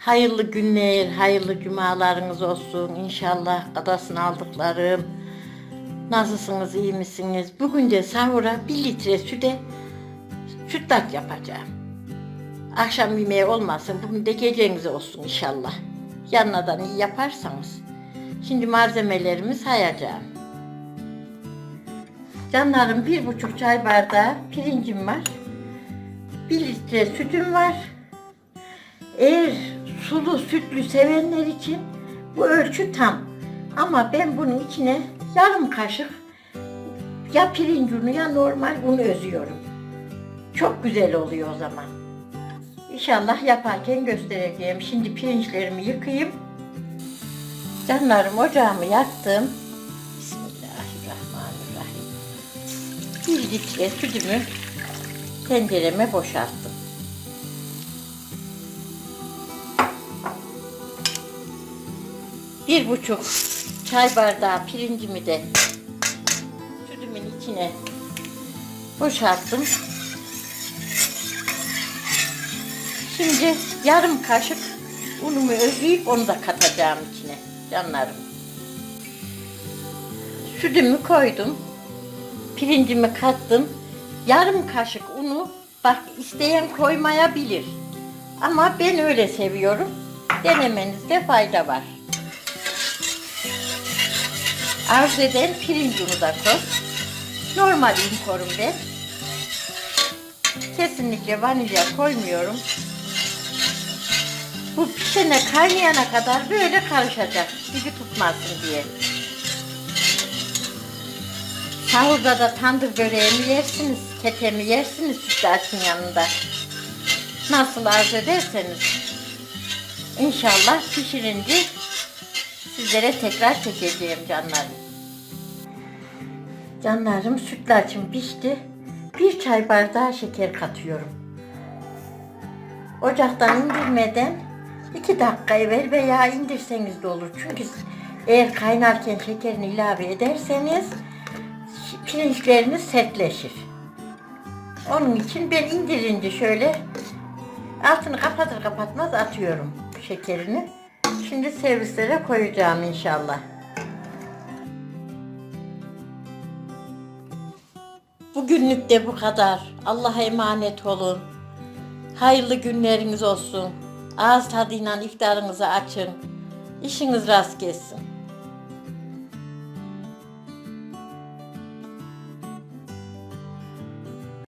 Hayırlı günler, hayırlı cumalarınız olsun. İnşallah kadasını aldıklarım. Nasılsınız, iyi misiniz? Bugün de sahura bir litre süte sütlaç yapacağım. Akşam yemeği olmasın, bugün de gecenize olsun inşallah. Yanına iyi yaparsanız. Şimdi malzemelerimi sayacağım. Canlarım bir buçuk çay bardağı pirincim var. Bir litre sütüm var. Eğer sulu sütlü sevenler için bu ölçü tam. Ama ben bunun içine yarım kaşık ya pirinç unu ya normal un özüyorum. Çok güzel oluyor o zaman. İnşallah yaparken göstereceğim. Şimdi pirinçlerimi yıkayayım. Canlarım ocağımı yaktım. Bismillahirrahmanirrahim. Bir litre sütümü tencereme boşalttım. Bir buçuk çay bardağı pirincimi de sütümün içine boşalttım. Şimdi yarım kaşık unumu özleyip onu da katacağım içine canlarım. Sütümü koydum. Pirincimi kattım. Yarım kaşık unu bak isteyen koymayabilir. Ama ben öyle seviyorum. Denemenizde fayda var. Arzu eden pirinç unu da koy. Normal un korum ben. Kesinlikle vanilya koymuyorum. Bu pişene kaynayana kadar böyle karışacak. Dibi tutmasın diye. Sahurda da tandır böreği mi yersiniz, kete mi yersiniz sütlaçın yanında. Nasıl arzu ederseniz. İnşallah pişirince sizlere tekrar çekeceğim canlarım. Canlarım sütlaçım pişti. Bir çay bardağı şeker katıyorum. Ocaktan indirmeden iki dakika evvel veya indirseniz de olur. Çünkü eğer kaynarken şekerini ilave ederseniz pirinçleriniz sertleşir. Onun için ben indirince şöyle altını kapatır kapatmaz atıyorum şekerini. Şimdi servislere koyacağım inşallah. Bugünlük de bu kadar. Allah'a emanet olun. Hayırlı günleriniz olsun. Ağız tadıyla iftarınızı açın. İşiniz rast gelsin.